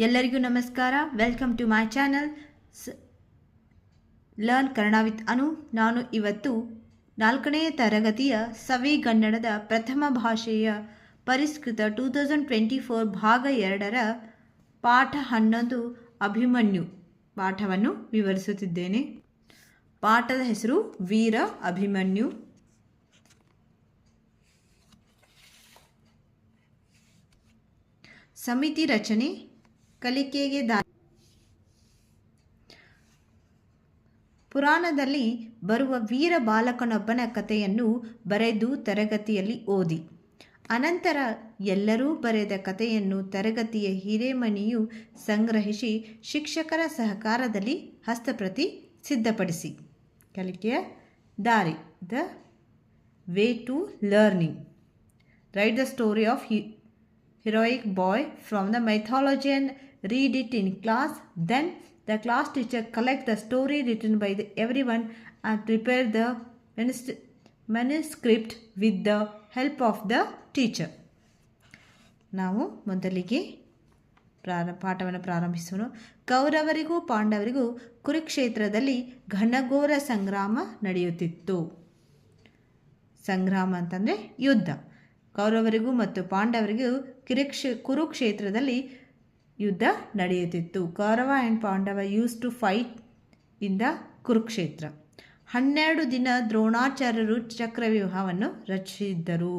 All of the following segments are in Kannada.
ಎಲ್ಲರಿಗೂ ನಮಸ್ಕಾರ. Welcome to my channel learn Kannada with Anu ನಾನು ಇವತ್ತು ನಾಲ್ಕನೇ ತರಗತಿಯ ಸವಿ ಕನ್ನಡದ ಪ್ರಥಮ ಭಾಷೆಯ ಪರಿಷ್ಕೃತ ಟೂ ತೌಸಂಡ್ ಟ್ವೆಂಟಿ ಫೋರ್ ಭಾಗ ಎರಡರ ಪಾಠ ಹನ್ನೊಂದು ಅಭಿಮನ್ಯು ಪಾಠವನ್ನು ವಿವರಿಸುತ್ತಿದ್ದೇನೆ. ಪಾಠದ ಹೆಸರು ವೀರ ಅಭಿಮನ್ಯು. ಸಮಿತಿ ರಚನೆ ಕಲಿಕೆಗೆ ದಾರಿ ಪುರಾಣದಲ್ಲಿ ಬರುವ ವೀರ ಬಾಲಕನೊಬ್ಬನ ಕಥೆಯನ್ನು ಬರೆದು ತರಗತಿಯಲ್ಲಿ ಓದಿ. ಅನಂತರ ಎಲ್ಲರೂ ಬರೆದ ಕಥೆಯನ್ನು ತರಗತಿಯ ಹಿರೇಮಣಿಯು ಸಂಗ್ರಹಿಸಿ ಶಿಕ್ಷಕರ ಸಹಕಾರದಲ್ಲಿ ಹಸ್ತಪ್ರತಿ ಸಿದ್ಧಪಡಿಸಿ. ಕಲಿಕೆಯ ದಾರಿ. The way to learning. Write the story of he heroic boy from the mythology and read it in class. Then the class teacher collect the story written by the everyone and prepare the manuscript with the help of the teacher. ನಾವು ಮೊದಲಿಗೆ ಪ್ರಾರ ಪಾಠವನ್ನು ಪ್ರಾರಂಭಿಸೋಣ ಕೌರವರಿಗೂ ಪಾಂಡವರಿಗೂ ಕುರುಕ್ಷೇತ್ರದಲ್ಲಿ ಘನಘೋರ ಸಂಗ್ರಾಮ ನಡೆಯುತ್ತಿತ್ತು ಸಂಗ್ರಾಮ ಅಂತಂದರೆ ಯುದ್ಧ ಕೌರವರಿಗೂ ಮತ್ತು ಪಾಂಡವರಿಗೂ ಕಿರುಕ್ಷೇ ಕುರುಕ್ಷೇತ್ರದಲ್ಲಿ ಯುದ್ಧ ನಡೆಯುತ್ತಿತ್ತು. Kaurava and Pandava use to fight in the Kurukshetra. ಹನ್ನೆರಡು ದಿನ ದ್ರೋಣಾಚಾರ್ಯರು ಚಕ್ರವ್ಯೂಹವನ್ನು ರಚಿಸಿದ್ದರು.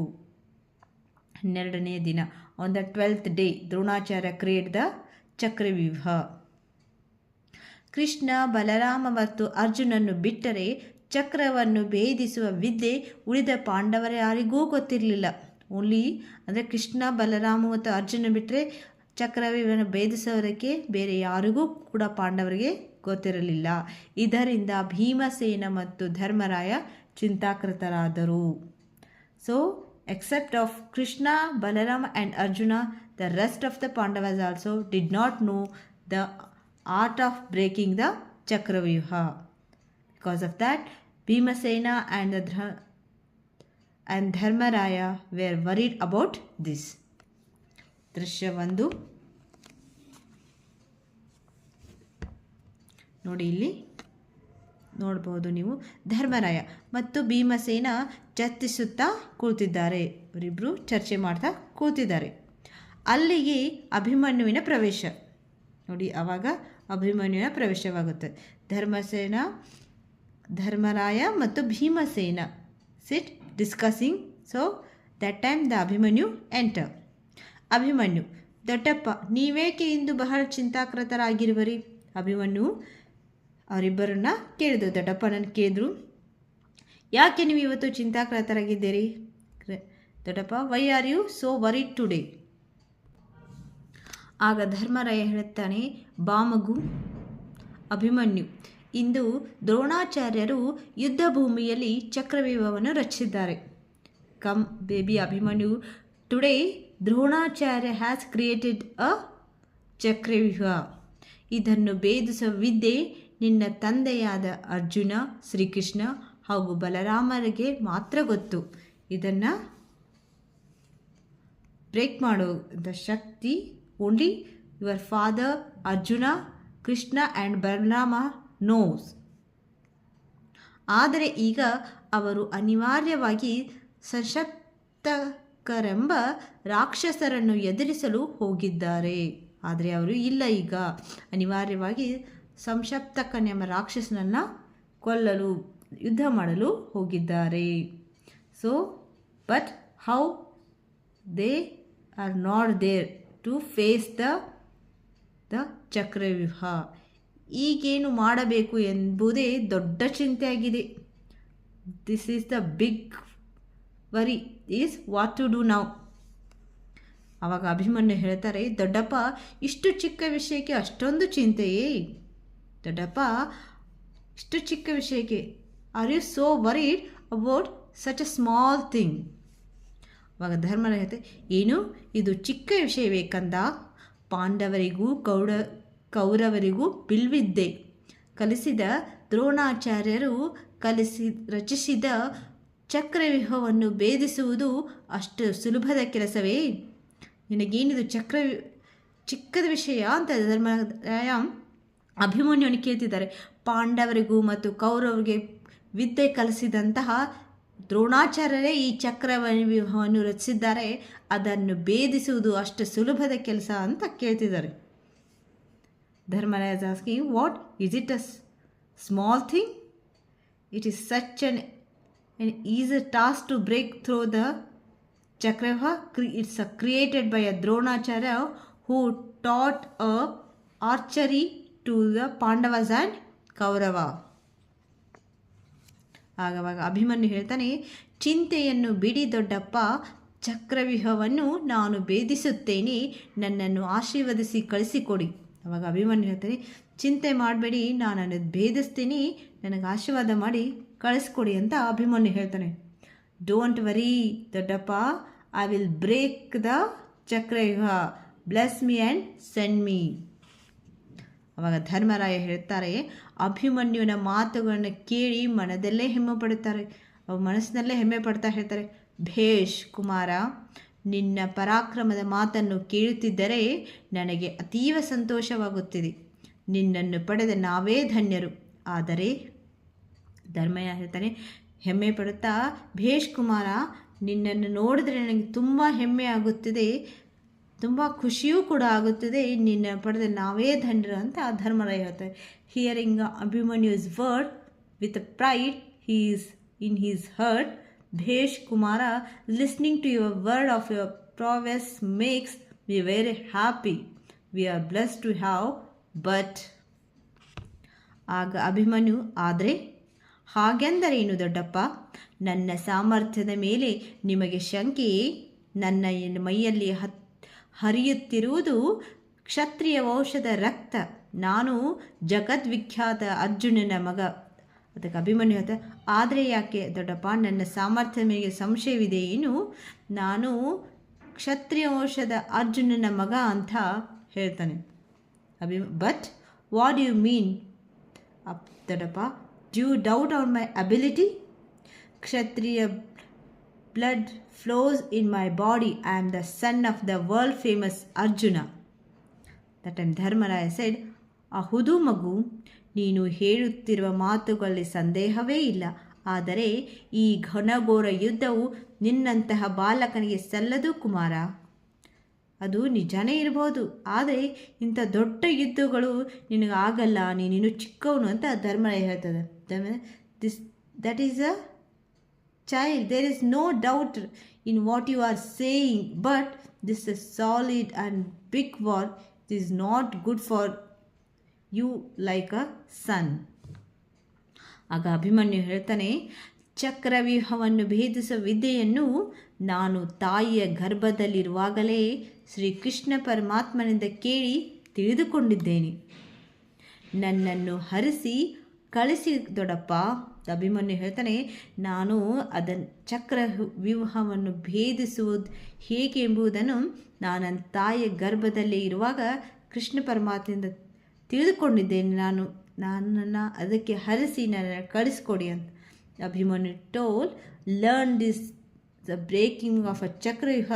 ಹನ್ನೆರಡನೇ ದಿನ on the twelfth day Dronacharya create the chakravyuha. Krishna, Balarama ಮತ್ತು ಅರ್ಜುನನ್ನು ಬಿಟ್ಟರೆ ಚಕ್ರವನ್ನು ಭೇದಿಸುವ ವಿದ್ಯೆ ಉಳಿದ ಪಾಂಡವರ ಯಾರಿಗೂ ಗೊತ್ತಿರಲಿಲ್ಲ. ಓನ್ಲಿ ಅಂದರೆ ಕೃಷ್ಣ, ಬಲರಾಮ ಮತ್ತು ಅರ್ಜುನ ಬಿಟ್ಟರೆ ಚಕ್ರವ್ಯೂಹವನ್ನು ಭೇದಿಸೋದಕ್ಕೆ ಬೇರೆ ಯಾರಿಗೂ ಕೂಡ ಪಾಂಡವರಿಗೆ ಗೊತ್ತಿರಲಿಲ್ಲ. ಇದರಿಂದ ಭೀಮಸೇನ ಮತ್ತು Dharmaraya ಚಿಂತಾಕೃತರಾದರು. So except of Krishna Balarama and Arjuna the rest of the Pandavas also did not know the art of breaking the chakravyuha because of that Bhimasena and the ಧ್ರ and Dharmaraya were worried about this ದೃಶ್ಯ ಒಂದು ನೋಡಿ ಇಲ್ಲಿ ನೋಡ್ಬೋದು ನೀವು. ಧರ್ಮರಾಯ, ಮತ್ತು ಭೀಮಸೇನ ಚರ್ಚಿಸುತ್ತಾ ಕೂತಿದ್ದಾರೆ. ಅವರಿಬ್ಬರು ಚರ್ಚೆ ಮಾಡ್ತಾ ಕೂತಿದ್ದಾರೆ. ಅಲ್ಲಿಗೆ ಅಭಿಮನ್ಯುವಿನ ಪ್ರವೇಶ. ನೋಡಿ ಆವಾಗ ಅಭಿಮನ್ಯುವಿನ ಪ್ರವೇಶವಾಗುತ್ತೆ. ಧರ್ಮಸೇನ, ಧರ್ಮರಾಯ ಮತ್ತು Bhimasena sit discussing so that time the Abhimanyu enter Abhimanyu, ದೊಡ್ಡಪ್ಪ, ನೀವೇಕೆ ಇಂದು ಬಹಳ ಚಿಂತಾಕೃತರಾಗಿರುವರಿ ಅಭಿಮನ್ಯು ಅವರಿಬ್ಬರನ್ನ ಕೇಳಿದ್ರು. ದೊಡ್ಡಪ್ಪನನ್ನು ಕೇಳಿದ್ರು, ಯಾಕೆ ನೀವು ಇವತ್ತು ಚಿಂತಾಕೃತರಾಗಿದ್ದೀರಿ ದೊಡ್ಡಪ್ಪ why are you so worry today ಆಗ ಧರ್ಮರಾಯ ಹೇಳುತ್ತಾನೆ, ಬಾಮಗು, ಅಭಿಮನ್ಯು, ಇಂದು ದ್ರೋಣಾಚಾರ್ಯರು ಯುದ್ಧ ಭೂಮಿಯಲ್ಲಿ ಚಕ್ರವ್ಯೂಹವನ್ನು ರಚಿಸಿದ್ದಾರೆ. Come baby Abhimanyu today Dronacharya has created a chakravyuha. ಇದನ್ನು ಭೇದಿಸುವ ವಿದ್ಯೆ ನಿನ್ನ ತಂದೆಯಾದ ಅರ್ಜುನ, ಶ್ರೀಕೃಷ್ಣ ಹಾಗೂ ಬಲರಾಮರಿಗೆ ಮಾತ್ರ ಗೊತ್ತು. ಇದನ್ನು ಬ್ರೇಕ್ ಮಾಡುವ ಶಕ್ತಿ only your father Arjuna, Krishna and Balarama knows ಆದರೆ ಈಗ ಅವರು ಅನಿವಾರ್ಯವಾಗಿ ಸಶಕ್ತಕರೆಂಬ ರಾಕ್ಷಸರನ್ನು ಎದುರಿಸಲು ಹೋಗಿದ್ದಾರೆ. ಆದರೆ ಅವರು ಇಲ್ಲ ಈಗ. ಅನಿವಾರ್ಯವಾಗಿ ಸಂಶಪ್ತಕನೆಂಬ ರಾಕ್ಷಸನನ್ನು ಕೊಲ್ಲಲು, ಯುದ್ಧ ಮಾಡಲು ಹೋಗಿದ್ದಾರೆ. So but how they are not there to face the the chakravyuha ಈಗೇನು ಮಾಡಬೇಕು ಎಂಬುದೇ ದೊಡ್ಡ ಚಿಂತೆಯಾಗಿದೆ. This is the big worry is what to do ನಾವು ಆವಾಗ ಅಭಿಮನ್ಯು ಹೇಳ್ತಾರೆ, ದೊಡ್ಡಪ್ಪ, ಇಷ್ಟು ಚಿಕ್ಕ ವಿಷಯಕ್ಕೆ ಅಷ್ಟೊಂದು ಚಿಂತೆಯೇ ದೊಡ್ಡಪ್ಪ ಇಷ್ಟು ಚಿಕ್ಕ ವಿಷಯಕ್ಕೆ are you so worried about such a small thing ಅವಾಗ ಹೇಳ್ತೆ, ಏನು? ಇದು ಚಿಕ್ಕ ವಿಷಯ ಕಂದ ಪಾಂಡವರಿಗೂ ಕೌಡ, ಕೌರವರಿಗೂ ಬಿಲ್ವಿದ್ದೆ. ಕಲಿಸಿದ ದ್ರೋಣಾಚಾರ್ಯರು ಕಲಿಸಿ, ರಚಿಸಿದ ಚಕ್ರವ್ಯೂಹವನ್ನು ಭೇದಿಸುವುದು ಅಷ್ಟು ಸುಲಭದ ಕೆಲಸವೇ? ನಿನಗೇನಿದು ಚಕ್ರ ಚಿಕ್ಕದ ವಿಷಯ ಅಂತ ಧರ್ಮರಾಯ ಅಭಿಮನ್ಯುವನ್ನು ಕೇಳ್ತಿದ್ದಾರೆ, ಪಾಂಡವರಿಗೂ ಮತ್ತು ಕೌರವರಿಗೆ ವಿದ್ಯೆ ಕಲಿಸಿದಂತಹ ದ್ರೋಣಾಚಾರ್ಯರೇ ಈ ಚಕ್ರವ್ಯೂಹವನ್ನು ರಚಿಸಿದ್ದಾರೆ, ಅದನ್ನು ಭೇದಿಸುವುದು ಅಷ್ಟು ಸುಲಭದ ಕೆಲಸ ಅಂತ ಕೇಳ್ತಿದ್ದಾರೆ. Dharmaraj asking what is it a small thing it is such an N is a task to break through the ಚಕ್ರವ ಕ್ರಿ it's a created by a Dronacharya who taught a archery to the Pandavas and Kaurava ಆಗವಾಗ Abhimanyu ಹೇಳ್ತಾನೆ, ಚಿಂತೆಯನ್ನು ಬಿಡಿ ದೊಡ್ಡಪ್ಪ, ಚಕ್ರವ್ಯೂಹವನ್ನು ನಾನು ಭೇದಿಸುತ್ತೇನೆ, ನನ್ನನ್ನು ಆಶೀರ್ವದಿಸಿ ಕಳಿಸಿಕೊಡಿ. ಅವಾಗ ಅಭಿಮನ್ಯು ಹೇಳ್ತಾನೆ, ಚಿಂತೆ ಮಾಡಬೇಡಿ ನಾನು ಅದನ್ನು ಭೇದಿಸ್ತೀನಿ, ನನಗೆ ಆಶೀರ್ವಾದ ಮಾಡಿ ಕಳಿಸ್ಕೊಡಿ ಅಂತ ಅಭಿಮನ್ಯು ಹೇಳ್ತಾನೆ. ಡೋಂಟ್ ವರಿ ದೊಡ್ಡಪ್ಪ I will break the chakravyuha. Bless me and send me ಅವಾಗ ಧರ್ಮರಾಯ ಹೇಳ್ತಾರೆ ಅಭಿಮನ್ಯುವಿನ ಮಾತುಗಳನ್ನು ಕೇಳಿ ಮನದಲ್ಲೇ ಹೆಮ್ಮೆ ಪಡುತ್ತಾರೆ ಮನಸ್ಸಿನಲ್ಲೇ ಹೆಮ್ಮೆ ಪಡ್ತಾ ಹೇಳ್ತಾರೆ. ಭೇಷ್ ಕುಮಾರ, ನಿನ್ನ ಪರಾಕ್ರಮದ ಮಾತನ್ನು ಕೇಳುತ್ತಿದ್ದರೆ ನನಗೆ ಅತೀವ ಸಂತೋಷವಾಗುತ್ತಿದೆ. ನಿನ್ನನ್ನು ಪಡೆದ ನಾವೇ ಧನ್ಯರು. ಆದರೆ, ಧರ್ಮಯ್ಯ ಹೇಳ್ತಾನೆ, ಹೆಮ್ಮೆ ಪಡುತ್ತಾ, ಭೇಷ್ ಕುಮಾರ, ನಿನ್ನನ್ನು ನೋಡಿದ್ರೆ ನನಗೆ ತುಂಬ ಹೆಮ್ಮೆ ಆಗುತ್ತಿದೆ. ತುಂಬ ಖುಷಿಯೂ ಕೂಡ ಆಗುತ್ತದೆ. ನಿನ್ನ ಪಡೆದ ನಾವೇ ಧನ್ಯರು ಅಂತ ಧರ್ಮರ ಹೇಳ್ತಾರೆ. Hearing Abhimanyu's word with pride his in his heart ಭೇಷ್ Kumara listening to your word of your prowess makes we very happy we are bless to have but ಆಗ ಅಭಿಮನ್ಯು, ಆದರೆ ಹಾಗೆಂದರೇನು ದೊಡ್ಡಪ್ಪ? ನನ್ನ ಸಾಮರ್ಥ್ಯದ ಮೇಲೆ ನಿಮಗೆ ಶಂಕೆಯೇ? ನನ್ನ ಮೈಯಲ್ಲಿ ಹತ್ ಹರಿಯುತ್ತಿರುವುದು ಕ್ಷತ್ರಿಯ ವಂಶದ ರಕ್ತ. ನಾನು ಜಗದ್ವಿಖ್ಯಾತ ಅರ್ಜುನನ ಮಗ. ಅದಕ್ಕೆ ಅಭಿಮನ್ಯು ಹೇಳ್ತಾ, ಆದರೆ ಯಾಕೆ ದೊಡ್ಡಪ್ಪ, ನನ್ನ ಸಾಮರ್ಥ್ಯ ಮೇಲೆ ಸಂಶಯವಿದೆ ಏನು? ನಾನು ಕ್ಷತ್ರಿಯ ವಂಶದ ಅರ್ಜುನನ ಮಗ ಅಂತ ಹೇಳ್ತಾನೆ. Abhi but what you mean up, ದೊಡ್ಡಪ್ಪ do doubt on my ability Kshatriya blood flows in my body I am the son of the world famous Arjuna that time Dharmaraya side ಅಹುದು ಮಗು ನೀನು ಹೇಳುತ್ತಿರುವ ಮಾತುಗಳಲ್ಲಿ ಸಂದೇಹವೇ ಇಲ್ಲ. ಆದರೆ ಈ ಘನಘೋರ ಯುದ್ಧವು ನಿನ್ನಂತಹ ಬಾಲಕನಿಗೆ ಸಲ್ಲದು ಕುಮಾರ. ಅದು ನಿಜನೇ ಇರ್ಬೋದು ಆದರೆ ಇಂಥ ದೊಡ್ಡ ಯುದ್ಧಗಳು ನಿನಗಾಗಲ್ಲ. ನೀನು ಚಿಕ್ಕವನು ಅಂತ ಧರ್ಮರಾಯ ಹೇಳ್ತದೆ. This that is a child there is no doubt in what you are saying but this is solid and big war it is not good for you like a son ಆಗ ಅಭಿಮನ್ಯು ಹೇಳ್ತಾನೆ ಚಕ್ರವ್ಯೂಹವನ್ನು ಭೇದಿಸುವ ವಿದ್ಯೆಯನ್ನು ನಾನು ತಾಯಿಯ ಗರ್ಭದಲ್ಲಿರುವಾಗಲೇ ಶ್ರೀಕೃಷ್ಣ ಪರಮಾತ್ಮನಿಂದ ಕೇಳಿ ತಿಳಿದುಕೊಂಡಿದ್ದೇನೆ ನನ್ನನ್ನು ಹರಿಸಿ ಕಳಿಸಿ ದೊಡ್ಡಪ್ಪ ಅಭಿಮನ್ಯು ಹೇಳ್ತಾನೆ ನಾನು ಅದನ್ನು ಚಕ್ರ ವ್ಯೂಹವನ್ನು ಭೇದಿಸುವುದು ಹೇಗೆ ಎಂಬುದನ್ನು ನಾನು ನನ್ನ ತಾಯಿಯ ಗರ್ಭದಲ್ಲಿ ಇರುವಾಗ ಕೃಷ್ಣ ಪರಮಾತ್ಮದಿಂದ ತಿಳಿದುಕೊಂಡಿದ್ದೇನೆ. ನಾನು ನನ್ನನ್ನು ಅದಕ್ಕೆ ಹರಿಸಿ ನನ್ನ ಕಳಿಸ್ಕೊಡಿ ಅಂತ. Abhimanyu told learn this the breaking of a chakravyuha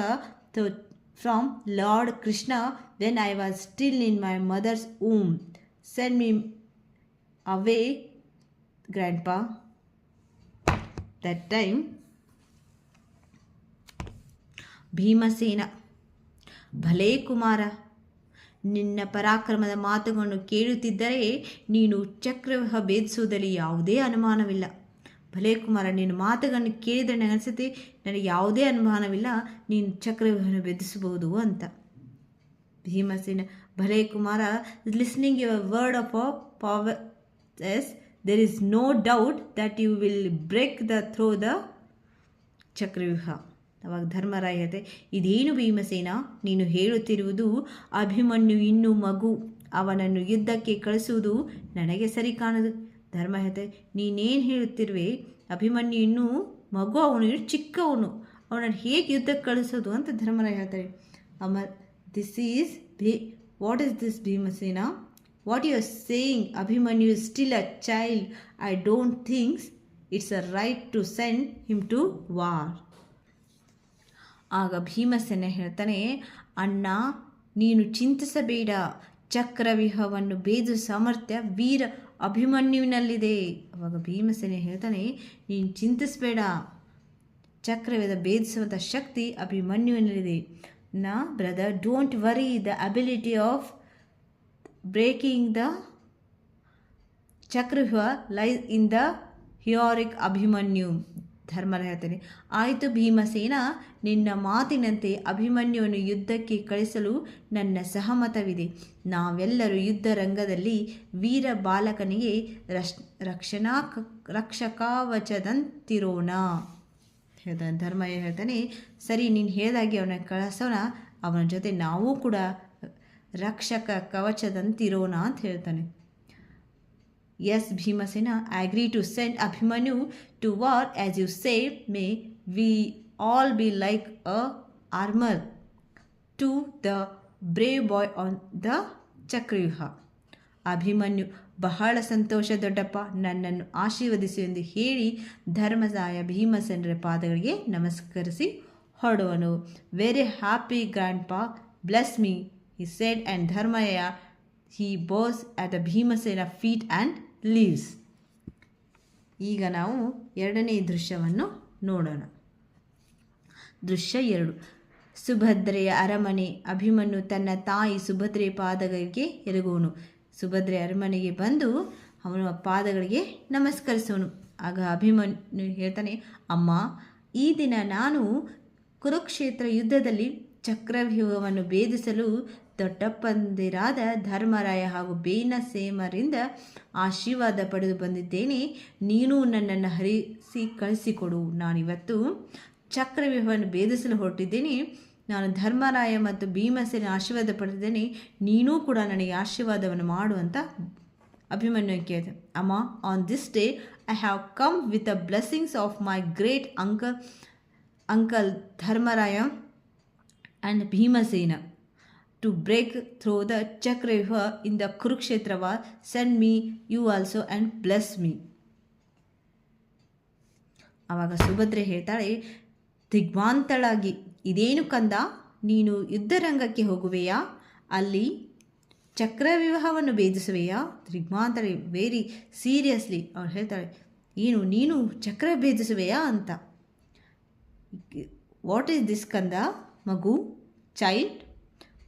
from Lord Krishna when I was still in my mother's womb. Send me away, Grandpa. That time, Bhimasena ಭಲೇ ಕುಮಾರ ನಿನ್ನ ಪರಾಕ್ರಮದ ಮಾತುಗಳನ್ನು ಕೇಳುತ್ತಿದ್ದರೆ ನೀನು ಚಕ್ರವ್ಯೂಹ ಭೇದಿಸುವುದರಲ್ಲಿ ಯಾವುದೇ ಅನುಮಾನವಿಲ್ಲ ಭಲೇ ಕುಮಾರ ನಿನ್ನ ಮಾತುಗಳನ್ನು ಕೇಳಿದರೆ ಅನಿಸುತ್ತೆ ನನಗೆ ಯಾವುದೇ ಅನುಮಾನವಿಲ್ಲ ನೀನು ಚಕ್ರವ್ಯೂಹವನ್ನು ಭೇದಿಸಬಹುದು ಅಂತ ಭೀಮಸೇನ ಭಲೇ Kumara listening your word of power yes there is no doubt that you will break the through the chakravyuha ಅವಾಗ ಧರ್ಮರಾಯತೆ, ಇದೇನು ಭೀಮಸೇನ? ನೀನು ಹೇಳುತ್ತಿರುವುದು ಅಭಿಮನ್ಯು ಇನ್ನೂ ಮಗು. ಅವನನ್ನು ಯುದ್ಧಕ್ಕೆ ಕಳಿಸುವುದು ನನಗೆ ಸರಿ ಕಾಣದು. ಧರ್ಮ ಹೇಳ್ತೆ ನೀನೇನು ಹೇಳುತ್ತಿರುವೆ? ಅಭಿಮನ್ಯು ಇನ್ನೂ ಮಗು ಅವನು, ಇನ್ನು ಚಿಕ್ಕವನು ಅವನನ್ನು ಹೇಗೆ ಯುದ್ಧಕ್ಕೆ ಕಳಿಸೋದು? ಅಂತ ಧರ್ಮರಾಯ ಹೇಳ್ತಾರೆ. ಅಮರ್ ದಿಸ್ ಈಸ್ ಭೀ what is this Bhimasena? What you are saying Abhimanyu is still a child I don't thinks it's a right to send him to war ಆಗ ಭೀಮಸೇನ ಹೇಳ್ತಾನೆ, ಅಣ್ಣ, ನೀನು ಚಿಂತಿಸಬೇಡ. ಚಕ್ರವ್ಯೂಹವನ್ನು ಬೇದು ಸಾಮರ್ಥ್ಯ ವೀರ ಅಭಿಮನ್ಯುವಿನಲ್ಲಿದೆ. ಅವಾಗ ಭೀಮಸೇನೆ ಹೇಳ್ತಾನೆ, ನೀನು ಚಿಂತಿಸಬೇಡ. ಚಕ್ರವ್ಯೂಹದ ಭೇದಿಸುವಂಥ ಶಕ್ತಿ ಅಭಿಮನ್ಯುವಿನಲ್ಲಿದೆ. ನಾ brother don't worry the ability of breaking the chakravyuha lie in the ಹಿಯೋರಿಕ್ Abhimanyu. ಧರ್ಮರ ಹೇಳ್ತಾನೆ. ಆಯಿತು ಭೀಮಸೇನ, ನಿನ್ನ ಮಾತಿನಂತೆ ಅಭಿಮನ್ಯುವನ್ನು ಯುದ್ಧಕ್ಕೆ ಕಳಿಸಲು ನನ್ನ ಸಹಮತವಿದೆ. ನಾವೆಲ್ಲರೂ ಯುದ್ಧ ರಂಗದಲ್ಲಿ ವೀರ ಬಾಲಕನಿಗೆ ರಶ್ ರಕ್ಷಣಾ ರಕ್ಷಕಾವಚದಂತಿರೋಣ. ಹೇಳ್ತಾನೆ. ಧರ್ಮ ಹೇಳ್ತಾನೆ, ಸರಿ ನೀನು ಹೇಳಿದಾಗೆ ಅವನ ಕಳಿಸೋಣ, ಅವನ ಜೊತೆ ನಾವು ಕೂಡ ರಕ್ಷಕ ಕವಚದಂತಿರೋಣ ಅಂತ ಹೇಳ್ತಾನೆ. Yes Bhimasena agree to send Abhimanyu to war as you save may we all be like a armour to the brave boy on the chakravyuha Abhimanyu, ಬಹಳ ಸಂತೋಷ ದೊಡ್ಡಪ್ಪ, ನನ್ನನ್ನು ಆಶೀರ್ವದಿಸು ಎಂದು ಹೇಳಿ ಧರ್ಮಸಾಯ ಭೀಮಸೇನರ ಪಾದಗಳಿಗೆ ನಮಸ್ಕರಿಸಿ ಹೊರಡುವನು. Very happy grandpa bless me he said and Dharmayya he bows at a Bhimasena feet and leaves ಈಗ ನಾವು ಎರಡನೇ ದೃಶ್ಯವನ್ನು ನೋಡೋಣ. ದೃಶ್ಯ ಎರಡು. ಸುಭದ್ರೆಯ ಅರಮನೆ, ಅಭಿಮನ್ಯು ತನ್ನ ತಾಯಿ ಸುಭದ್ರೆಯ ಪಾದಗಳಿಗೆ ಎರಗುವನು. ಸುಭದ್ರೆ ಅರಮನೆಗೆ ಬಂದು ಅವನ ಪಾದಗಳಿಗೆ ನಮಸ್ಕರಿಸುವನು. ಆಗ ಅಭಿಮನ್ಯು ಹೇಳ್ತಾನೆ, ಅಮ್ಮ, ಈ ದಿನ ನಾನು ಕುರುಕ್ಷೇತ್ರ ಯುದ್ಧದಲ್ಲಿ ಚಕ್ರವ್ಯೂಹವನ್ನು ಭೇದಿಸಲು ದೊಡ್ಡಪ್ಪಂದಿರಾದ ಧರ್ಮರಾಯ ಹಾಗೂ ಬೇನಸೇಮರಿಂದ ಆಶೀರ್ವಾದ ಪಡೆದು ಬಂದಿದ್ದೇನೆ. ನೀನು ನನ್ನನ್ನು ಹರಿಸಿ ಕಳಿಸಿಕೊಡು. ನಾನಿವತ್ತು ಚಕ್ರವ್ಯೂಹವನ್ನು ಭೇದಿಸಲು ಹೊರಟಿದ್ದೇನೆ. ನಾನು ಧರ್ಮರಾಯ ಮತ್ತು ಭೀಮಸೇನ ಆಶೀರ್ವಾದ ಪಡೆದಿದ್ದೇನೆ. ನೀನೂ ಕೂಡ ನನಗೆ ಆಶೀರ್ವಾದವನ್ನು ಮಾಡು ಅಂತ ಅಭಿಮನ್ಯು ಕೇಳಿದೆ. ಅಮ್ಮ on this day I have come with the blessings of my great uncle uncle Dharmaraya and Bhimasena. Break through the chakravyuha in the Kurukshetra war send me you also and bless me ಆವಾಗ ಸುಭದ್ರೆ ಹೇಳ್ತಾಳೆ ದಿಗ್ವಾಂತಳಾಗಿ ಇದೇನು ಕಂದ? ನೀನು ಯುದ್ಧರಂಗಕ್ಕೆ ಹೋಗುವೆಯಾ? ಅಲ್ಲಿ ಚಕ್ರವ್ಯೂಹವನ್ನು ಭೇದಿಸುವೆಯಾ? ದಿಗ್ವಾಂತಳಿ ವೆರಿ ಸೀರಿಯಸ್ಲಿ ಅವಳು ಹೇಳ್ತಾಳೆ, ಏನು, ನೀನು ಚಕ್ರ ಭೇದಿಸುವೆಯಾ ಅಂತ. ವಾಟ್ ಈಸ್ ದಿಸ್ ಕಂದ? ಮಗು? Child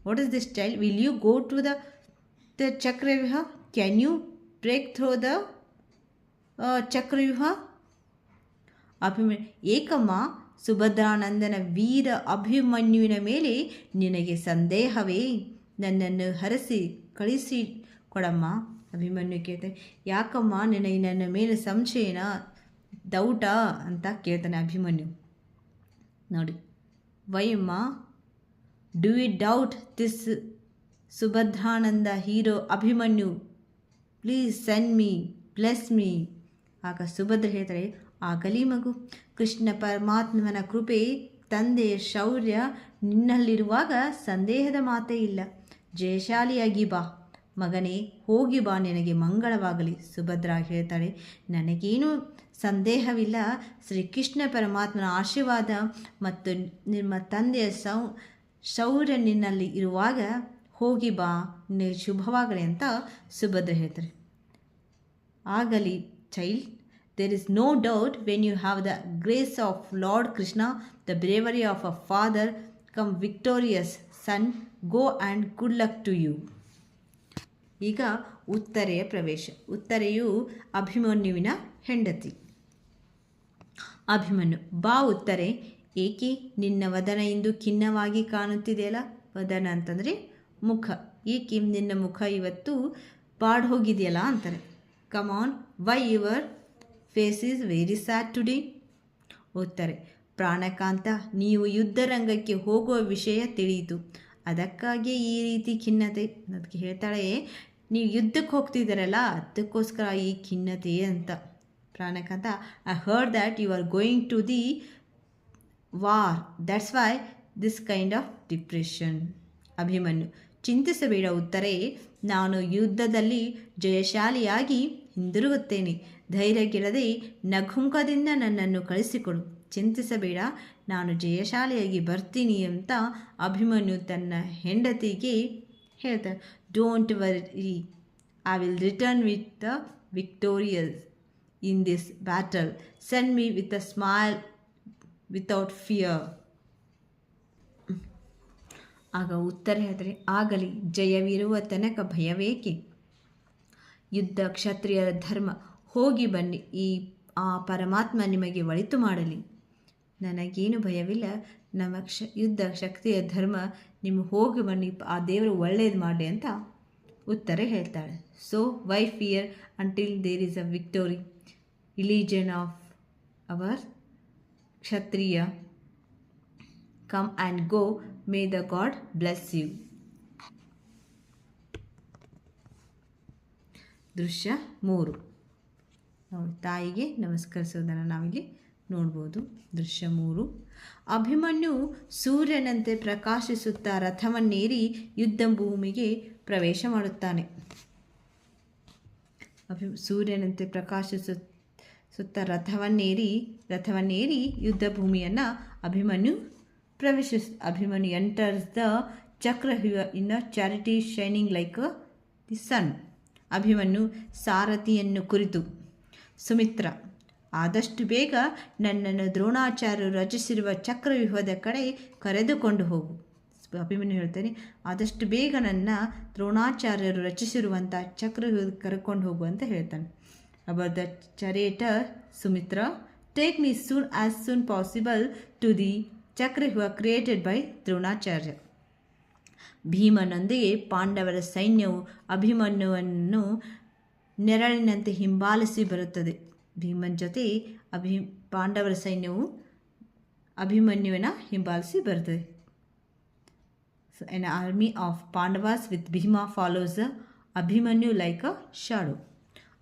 what is the style will you go to the the chakravyuha can you break through the chakravyuha Abhimanyu ಏಕಮ್ಮ ಸುಭದ್ರಾನಂದನ ವೀರ ಅಭಿಮನ್ಯುವಿನ ಮೇಲೆ ನಿನಗೆ ಸಂದೇಹವೇ? ನನ್ನನ್ನು ಹರಸಿ, ಕಳಿಸಿ ಕೊಡಮ್ಮ, ಅಭಿಮನ್ಯು ಕೇಳ್ತಾನೆ. ಯಾಕಮ್ಮ, ನಿನಗೆ ನನ್ನ ಮೇಲೆ ಸಂಶಯನ ಡೌಟ ಅಂತ ಕೇಳ್ತಾನೆ ಅಭಿಮನ್ಯು. ನೋಡಿ. ವೈಯಮ್ಮ do you doubt this ಸುಭದ್ರಾನಂದ hero Abhimanyu please send me bless me ಆಗ ಸುಭದ್ರ ಹೇಳ್ತಾಳೆ ಆಗಲಿ ಮಗು, ಕೃಷ್ಣ ಪರಮಾತ್ಮನ ಕೃಪೆ, ತಂದೆಯ ಶೌರ್ಯ ನಿನ್ನಲ್ಲಿರುವಾಗ ಸಂದೇಹದ ಮಾತೇ ಇಲ್ಲ. ಜಯಶಾಲಿಯಾಗಿ ಬಾ. ಮಗನೇ, ಹೋಗಿ ಬಾ, ನಿನಗೆ ಮಂಗಳವಾಗಲಿ. ಸುಭದ್ರ ಹೇಳ್ತಾಳೆ, ನನಗೇನು ಸಂದೇಹವಿಲ್ಲ. ಶ್ರೀಕೃಷ್ಣ ಪರಮಾತ್ಮನ ಆಶೀರ್ವಾದ ಮತ್ತು ನಿಮ್ಮ ತಂದೆಯ ಸೌ ಶೌರ್ಯ ನಿನ್ನಲ್ಲಿ ಇರುವಾಗ ಹೋಗಿ ಬಾ, ನಿನಗೆ ಶುಭವಾಗಲಿ ಅಂತ ಸುಭದ್ರ ಹೇಳ್ತಾರೆ. ಆಗಲಿ child there is no doubt when you have the grace of Lord Krishna the bravery of a father come victorious son go and good luck to you ಈಗ ಉತ್ತರೆಯ ಪ್ರವೇಶ. ಉತ್ತರೆಯು ಅಭಿಮನ್ಯುವಿನ ಹೆಂಡತಿ. ಅಭಿಮನ್ಯು, ಬಾ ಉತ್ತರೆ ಏಕೆ ನಿನ್ನ ವದನ ಇಂದು ಖಿನ್ನವಾಗಿ ಕಾಣುತ್ತಿದೆಯಲ್ಲ? ವದನ ಅಂತಂದರೆ ಮುಖ. ಏಕೆ ನಿನ್ನ ಮುಖ ಇವತ್ತು ಬಾಡ್ ಹೋಗಿದೆಯಲ್ಲ ಅಂತಾರೆ. On why your face is very sad today ಓದ್ತಾರೆ. ಪ್ರಾಣಕಾಂತ, ನೀವು ಯುದ್ಧರಂಗಕ್ಕೆ ಹೋಗುವ ವಿಷಯ ತಿಳಿಯಿತು. ಅದಕ್ಕಾಗಿಯೇ ಈ ರೀತಿ ಖಿನ್ನತೆ. ಅದಕ್ಕೆ ಹೇಳ್ತಾಳೆ, ನೀವು ಯುದ್ಧಕ್ಕೆ ಹೋಗ್ತಿದ್ದೀರಲ್ಲ, ಅದಕ್ಕೋಸ್ಕರ ಈ ಖಿನ್ನತೆ ಅಂತ. ಪ್ರಾಣಕಾಂತ I heard that you are going to the war that's why this kind of depression Abhimanyu. ಚಿಂತಿಸಬೇಡ ಉತ್ತರೇ, ನಾನು ಯುದ್ಧದಲ್ಲಿ ಜಯಶಾಲಿಯಾಗಿ ಹಿಂದಿರುಗುತ್ತೇನೆ. ಧೈರ್ಯಗೆಡದೆ ನಗುಂಕದಿಂದ ನನ್ನನ್ನು ಕಳಿಸಿಕೊಡು. ಚಿಂತಿಸಬೇಡ, ನಾನು ಜಯಶಾಲಿಯಾಗಿ ಬರ್ತೀನಿ ಅಂತ ಅಭಿಮನ್ಯು ತನ್ನ ಹೆಂಡತಿಗೆ ಹೇಳ್ತಾರೆ don't worry I will return with the victorious in this battle send me with a smile without fear ಆಗ ಉತ್ತರ ಆದರೆ ಆಗಲಿ, ಜಯವಿರುವ ತನಕ ಭಯವೇಕೆ? ಯುದ್ಧ, ಕ್ಷತ್ರಿಯರ ಧರ್ಮ, ಹೋಗಿ ಬನ್ನಿ, ಈ, ಆ ಪರಮಾತ್ಮ ನಿಮಗೆ ಒಳಿತು ಮಾಡಲಿ. ನನಗೇನು ಭಯವಿಲ್ಲ, ನಮ್ಮ ಕ್ಷ, ಯುದ್ಧ ಶಕ್ತಿಯ ಧರ್ಮ, ನಿಮ್ಮ ಹೋಗಿ ಬನ್ನಿ, ಆ ದೇವರು ಒಳ್ಳೇದು ಮಾಡಿ ಅಂತ ಉತ್ತರ ಹೇಳ್ತಾಳೆ. So why fear until there is a victory religion of our kshatriya. Come and go may the God bless you ದೃಶ್ಯ ಮೂರು. ನೋಡಿ ತಾಯಿಗೆ ನಮಸ್ಕರಿಸೋದನ್ನು ನಾವಿಲ್ಲಿ ನೋಡ್ಬೋದು. ದೃಶ್ಯ ಮೂರು. ಅಭಿಮನ್ಯು ಸೂರ್ಯನಂತೆ ಪ್ರಕಾಶಿಸುತ್ತಾ ರಥವನ್ನೇರಿ ಯುದ್ಧ ಭೂಮಿಗೆ ಪ್ರವೇಶ ಮಾಡುತ್ತಾನೆ. ಅಭಿ ಸೂರ್ಯನಂತೆ ಪ್ರಕಾಶಿಸು ಸುತ್ತ ರಥವನ್ನೇರಿ ರಥವನ್ನೇರಿ ಯುದ್ಧ ಭೂಮಿಯನ್ನು Abhimanyu ಪ್ರವೇಶಿಸ್, Abhimanyu enters the chakra in a chariot shining like the sun Abhimanyu ಸಾರಥಿಯನ್ನು ಕುರಿತು. ಸುಮಿತ್ರ, ಆದಷ್ಟು ಬೇಗ ನನ್ನನ್ನು ದ್ರೋಣಾಚಾರ್ಯರು ರಚಿಸಿರುವ ಚಕ್ರವ್ಯೂಹದ ಕಡೆ ಕರೆದುಕೊಂಡು ಹೋಗು. ಅಭಿಮನ್ಯು ಹೇಳ್ತೇನೆ, ಆದಷ್ಟು ಬೇಗ ನನ್ನ ದ್ರೋಣಾಚಾರ್ಯರು ರಚಿಸಿರುವಂಥ ಚಕ್ರವ್ಯೂಹ ಕರ್ಕೊಂಡು ಹೋಗು ಅಂತ ಹೇಳ್ತಾನೆ. About the charioteer Sumitra take me soon as soon possible to the Chakravyuha created by Dronacharya ಭೀಮನೊಂದಿಗೆ ಪಾಂಡವರ ಸೈನ್ಯವು ಅಭಿಮನ್ಯುವನ್ನು ನೆರಳಿನಂತೆ ಹಿಂಬಾಲಿಸಿ ಬರುತ್ತದೆ. ಭೀಮನ್ ಜೊತೆ ಅಭಿ, ಪಾಂಡವರ ಸೈನ್ಯವು ಅಭಿಮನ್ಯುವಿನ ಹಿಂಬಾಲಿಸಿ ಬರುತ್ತದೆ. So an army of Pandavas with Bhima follows Abhimanyu like a shadow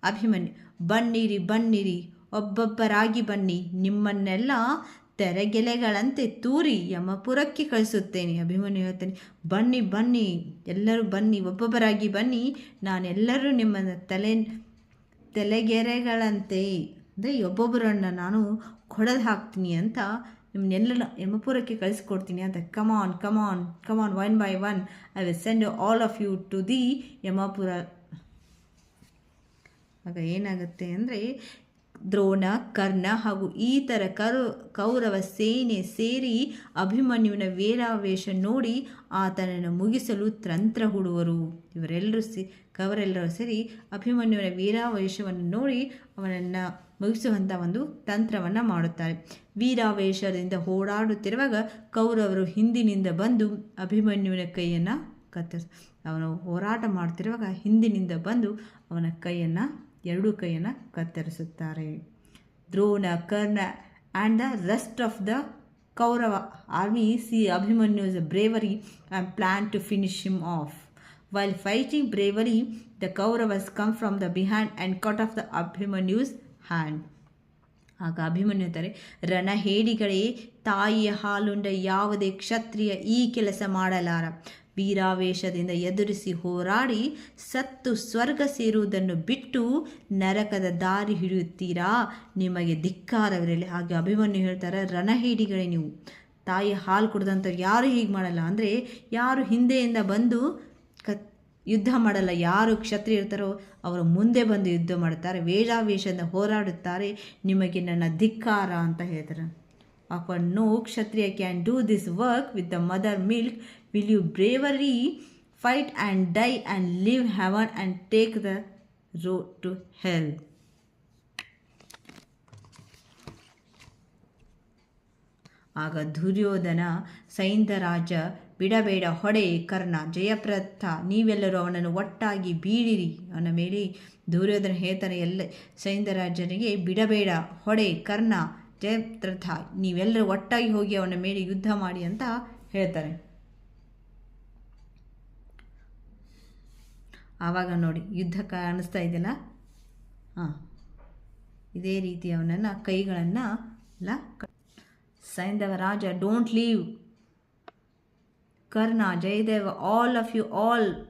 Abhimanyu ಬನ್ನಿರಿ ಬನ್ನಿರಿ ಒಬ್ಬೊಬ್ಬರಾಗಿ ಬನ್ನಿ. ನಿಮ್ಮನ್ನೆಲ್ಲ ತೆರೆಗೆಲೆಗಳಂತೆ ತೂರಿ ಯಮಪುರಕ್ಕೆ ಕಳಿಸುತ್ತೇನೆ. ಅಭಿಮನ್ಯು ಹೇಳ್ತೇನೆ, ಬನ್ನಿ ಬನ್ನಿ, ಎಲ್ಲರೂ ಬನ್ನಿ, ಒಬ್ಬೊಬ್ಬರಾಗಿ ಬನ್ನಿ. ನಾನೆಲ್ಲರೂ ನಿಮ್ಮ ತಲೆ, ತಲೆಗೆರೆಗಳಂತೆ, ಅಂದರೆ ಒಬ್ಬೊಬ್ಬರನ್ನು ನಾನು ಕೊಡದು ಹಾಕ್ತೀನಿ ಅಂತ ನಿಮ್ಮನ್ನೆಲ್ಲ ಯಮಪುರಕ್ಕೆ ಕಳಿಸ್ಕೊಡ್ತೀನಿ ಅಂತ. Come on come on come on one by one I will send all of you to the Yamapura. ಆಗ ಏನಾಗುತ್ತೆ ಅಂದರೆ ದ್ರೋಣ, ಕರ್ಣ ಹಾಗೂ ಥರ ಕರು, ಕೌರವ ಸೇನೆ ಸೇರಿ ಅಭಿಮನ್ಯುವಿನ ವೇರಾವೇಶ ನೋಡಿ ಆತನನ್ನು ಮುಗಿಸಲು ತಂತ್ರ ಹುಡುವರು. ಇವರೆಲ್ಲರೂ ಸೇ ಕವರೆಲ್ಲರೂ ಸೇರಿ ಅಭಿಮನ್ಯುವಿನ ವೀರಾವೇಶವನ್ನು ನೋಡಿ ಅವನನ್ನು ಮುಗಿಸುವಂಥ ಒಂದು ತಂತ್ರವನ್ನು ಮಾಡುತ್ತಾರೆ. ವೀರಾವೇಶದಿಂದ ಓಡಾಡುತ್ತಿರುವಾಗ ಕೌರವರು ಹಿಂದಿನಿಂದ ಬಂದು ಅಭಿಮನ್ಯುವಿನ ಕೈಯನ್ನು ಕತ್ತರಿಸ, ಅವನು ಹೋರಾಟ ಮಾಡ್ತಿರುವಾಗ ಹಿಂದಿನಿಂದ ಬಂದು ಅವನ ಕೈಯನ್ನು ಎರಡೂ ಕೈಯನ್ನು ಕತ್ತರಿಸುತ್ತಾರೆ. Drona, Karna and the rest of the Kaurava. Army see Abhimanyu's bravery and plan to finish him off while fighting bravery the Kauravas come from the behind and cut off the Abhimanyu's hand ಆಗ ಅಭಿಮನ್ಯು ಅಂತಾರೆ ರಣಹೇಡಿಗಳೇ, ತಾಯಿಯ ಹಾಲುಂಡ ಯಾವುದೇ ಕ್ಷತ್ರಿಯ ಈ ಕೆಲಸ ಮಾಡಲಾರ. ವೀರಾವೇಶದಿಂದ ಎದುರಿಸಿ ಹೋರಾಡಿ ಸತ್ತು ಸ್ವರ್ಗ ಸೇರುವುದನ್ನು ಬಿಟ್ಟು ನರಕದ ದಾರಿ ಹಿಡಿಯುತ್ತೀರಾ? ನಿಮಗೆ ಧಿಕ್ಕಾರವಿರಲಿ. ಹಾಗೆ ಅಭಿಮನ್ಯು ಹೇಳ್ತಾರೆ, ರಣಹೇಡಿಗಳೇ ನೀವು. ತಾಯಿ ಹಾಲು ಕುಡ್ದಂಥ ಯಾರು ಹೀಗೆ ಮಾಡಲ್ಲ. ಅಂದರೆ ಯಾರು ಹಿಂದೆಯಿಂದ ಬಂದು ಕ, ಯುದ್ಧ ಮಾಡಲ್ಲ. ಯಾರು ಕ್ಷತ್ರಿಯ ಇರ್ತಾರೋ ಅವರು ಮುಂದೆ ಬಂದು ಯುದ್ಧ ಮಾಡುತ್ತಾರೆ ವೇಳಾವೇಶದಿಂದ ಹೋರಾಡುತ್ತಾರೆ. ನಿಮಗೆ ನನ್ನ ಧಿಕ್ಕಾರ ಅಂತ ಹೇಳ್ತಾರೆ. ಅಪ no kshatriya can do this work with the mother milk will you bravery fight and die and live heaven and take the road to hell? ಆಗ ದುರ್ಯೋಧನ ಸೈಂಧರಾಜ ಬಿಡಬೇಡ ಹೊಡೆ ಕರ್ಣ ಜಯಪ್ರಥ ನೀವೆಲ್ಲರೂ ಅವನನ್ನು ಒಟ್ಟಾಗಿ ಬೀಳಿರಿ. ಅವನ ಮೇಲೆ ದುರ್ಯೋಧನ ಹೇತನ ಎಲ್ಲ ಸೈಂಧರಾಜನಿಗೆ ಬಿಡಬೇಡ ಹೊಡೆ ಕರ್ಣ ಜಯಪ್ರಥ ನೀವೆಲ್ಲರೂ ಒಟ್ಟಾಗಿ ಹೋಗಿ ಅವನ ಮೇಲೆ ಯುದ್ಧ ಮಾಡಿ ಅಂತ ಹೇಳ್ತಾರೆ ಆವಾಗ ನೋಡಿ ಯುದ್ಧ ಕಾಣಿಸ್ತಾ ಇದೆಯಲ್ಲ? ಹಾಂ. ಇದೇ ರೀತಿ ಅವನನ್ನು ಕೈಗಳನ್ನು ಎಲ್ಲ Saindhava Raja don't leave Karna, Jayadeva all of you all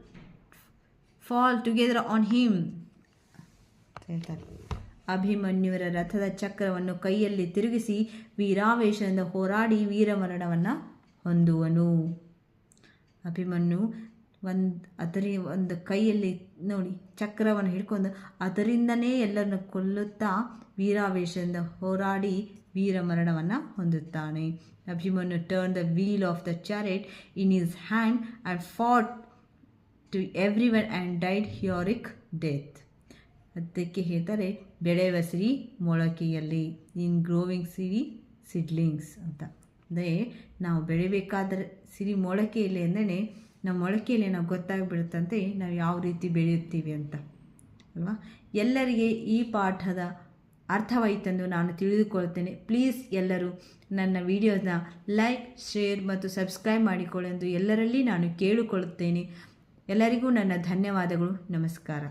fall together on him ಹೇಳ್ತಾರೆ. ಅಭಿಮನ್ಯುವರ ರಥದ ಚಕ್ರವನ್ನು ಕೈಯಲ್ಲಿ ತಿರುಗಿಸಿ ವೀರಾವೇಶದಿಂದ ಹೋರಾಡಿ ವೀರಮರಣವನ್ನು ಹೊಂದುವನು. ಅಭಿಮನ್ಯು ಒಂದು ಅದರ ಒಂದು ಕೈಯಲ್ಲಿ ನೋಡಿ ಚಕ್ರವನ್ನು ಹಿಡ್ಕೊಂಡು ಅದರಿಂದನೇ ಎಲ್ಲರನ್ನು ಕೊಲ್ಲುತ್ತಾ ವೀರಾವೇಶದಿಂದ ಹೋರಾಡಿ ವೀರಮರಣವನ್ನು ಹೊಂದುತ್ತಾನೆ. Abhimanyu turn the wheel of the chariot in his hand and fought to everyone and died heroic death ಅದಕ್ಕೆ ಹೇಳ್ತಾರೆ, ಬೆಳೆಯುವ ಸಿರಿ ಮೊಳಕೆಯಲ್ಲಿ ಇನ್ ಗ್ರೋವಿಂಗ್ ಸಿರಿ ಸಿಡ್ಲಿಂಗ್ಸ್ ಅಂತ. ಅಂದರೆ ನಾವು ಬೆಳಿಬೇಕಾದ್ರೆ ಸಿರಿ ಮೊಳಕೆಯಲ್ಲಿ ಅಂದರೆ ನಮ್ಮ ಮೊಳಕೆಯಲ್ಲಿ ನಾವು ಗೊತ್ತಾಗ್ಬಿಡುತ್ತಂತೆ ನಾವು ಯಾವ ರೀತಿ ಬೆಳೆಯುತ್ತೀವಿ ಅಂತ, ಅಲ್ವಾ? ಎಲ್ಲರಿಗೆ ಈ ಪಾಠದ ಅರ್ಥವಾಯಿತೆಂದು ನಾನು ತಿಳಿದುಕೊಳ್ಳುತ್ತೇನೆ. ಪ್ಲೀಸ್ ಎಲ್ಲರೂ ನನ್ನ ವಿಡಿಯೋನ ಲೈಕ್, ಶೇರ್ ಮತ್ತು ಸಬ್ಸ್ಕ್ರೈಬ್ ಮಾಡಿಕೊಳ್ಳೆಂದು ಎಲ್ಲರಲ್ಲಿ ನಾನು ಕೇಳಿಕೊಳ್ಳುತ್ತೇನೆ. ಎಲ್ಲರಿಗೂ ನನ್ನ ಧನ್ಯವಾದಗಳು. ನಮಸ್ಕಾರ.